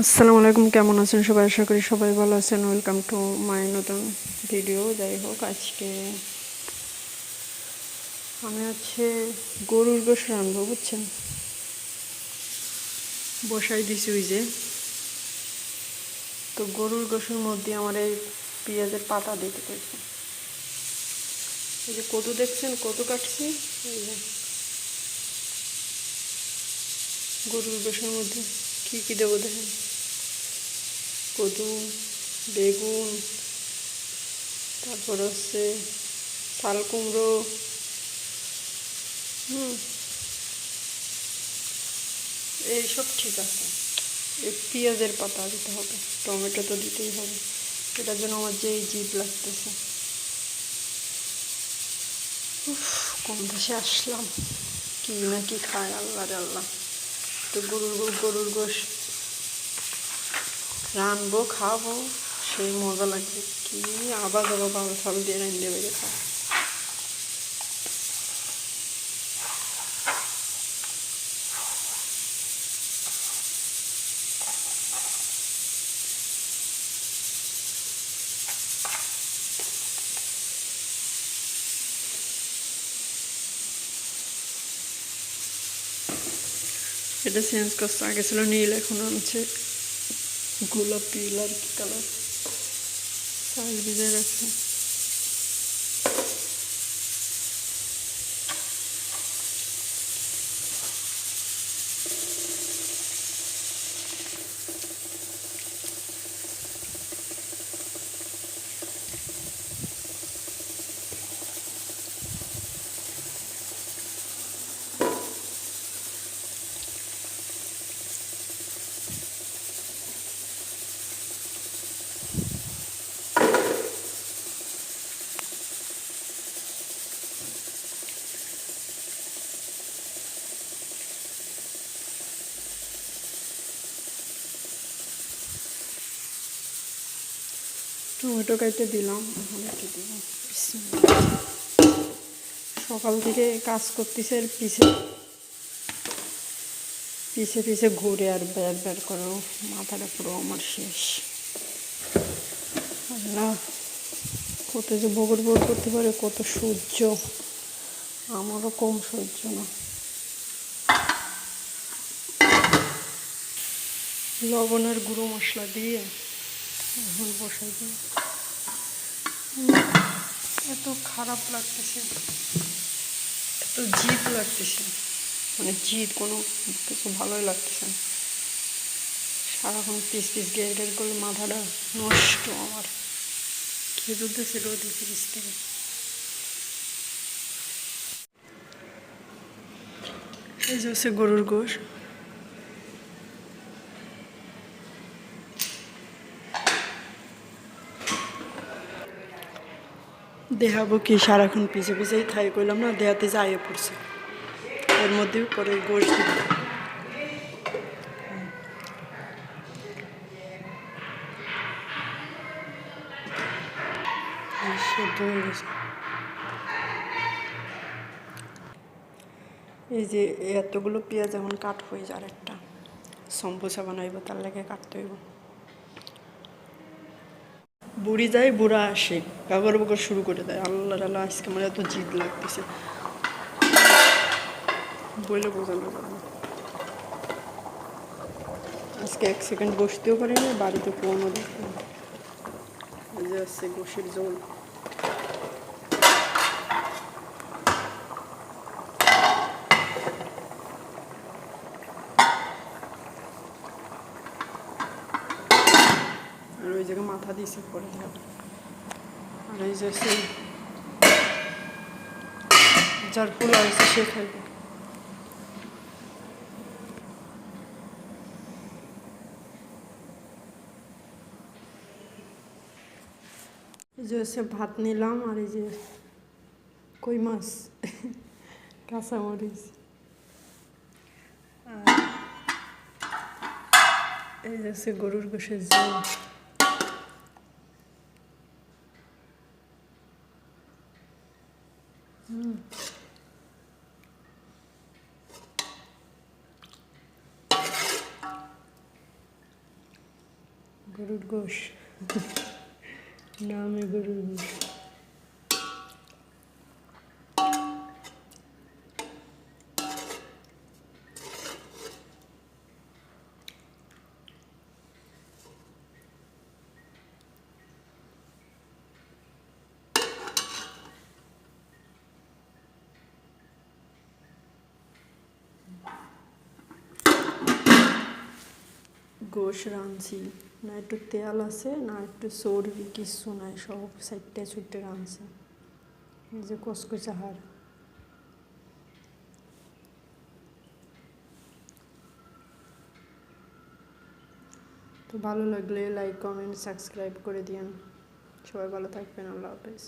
আসসালামু আলাইকুম, কেমন আছেন সবাই? আশা করি সবাই ভালো আছেন। ওয়েলকাম টু মাই নতুন ভিডিও যাই হোক, আজকে আমি হচ্ছে গরুর গোশ রানবো বুঝছেন? বসাই দিছি ওই যে। তো গরুর গোসের মধ্যে আমার এই পেঁয়াজের পাতা দিতে পেরেছে এই যে কদু দেখছেন? কদু কাটছি। গরুর গোসের মধ্যে। কী কী দেবো দেখেন? কদু বেগুন, তারপর হচ্ছে শাল কুমড়ো, হুম, এইসব ঠিক আছে। পেঁয়াজের পাতা দিতে হবে, টমেটো তো দিতেই হবে। এটার জন্য আমার যেই জিভ লাগতেছে। কম দেশে আসলাম। কি না কি খায়, আল্লাহ আল্লাহ। তো গরুর গরুর গোশ রানবো খাব, সেই মজা লাগবে। কি আবার যাব বাবা সাল দিয়ে রান্ধে বেড়ে খাও এটা চেঞ্জ করছে। আগে ছিল নীল এখন আনছে গোলাপি লাল কালার সাইজ ভিজে রাখছে টমেটো কেটে দিলাম। এখন সকাল থেকে কাজ করতেছে আর পিছে পিছে পিছে ঘুরে আর বের বের করে মাথাটা পুরো আমার শেষ। আল্লাহ, কত যে বগর বগর করতে পারে, কত সহ্য। আমারও কম সহ্য না। লবণের গুঁড়ো মশলা দিয়ে বসাই দিই। এত খারাপ লাগতেছে। এত জিদ লাগতেছে। মানে জিদ কোনো কিছু ভালোই লাগতেছে সারাক্ষণ পিস পিস গের গের করলে মাথাটা নষ্ট আমার। খেজুর দিয়েছে রোদে ফ্রিজ থেকে এই যে হচ্ছে গরুর গোশ। দেখাবো কি? সারাক্ষণ পিছে পিছেই থাই করলাম না, দেহাতে যাইয়ে পড়ছে। এর মধ্যেও পরে গোশ হয়ে গেছে। এই যে এতগুলো পেঁয়াজ এখন কাট হয়ে যার একটা সম্পোসা বানাইব তার লাগে কাটতে হইব। বুড়ি যায়, বুড়া আসে। কাগর বগর শুরু করে দেয়। আল্লাহ আল্লাহ আজকে আমার এত জিদ লাগতেছে। বলে বোঝানো যাবে আজকে এক সেকেন্ড বসতেও পারি না বাড়িতে ফোনও দেখতে যে আসছে গোসের জল। ওই জায়গায় মাথা দিয়েছে পরে যাবে। আর এই যে সেই যার ফুল আছে সে খাইবে যে ভাত নিলাম আর এই যে কই মাছ? কাঁচামরিচ। আর এই যে গরুর গোশের জল গরুর গোশ। নামে গরুর গোশ। গোশ রাঁধছি। না একটু তেল আছে, না একটু চর্বি কিছু নাই, সব সাইডটা ছুটে আনছে। যে কসকসা হাড় তো ভালো লাগলে লাইক কমেন্ট সাবস্ক্রাইব করে দিয়েন। সবাই ভালো থাকবেন, আল্লাহ হাফেজ।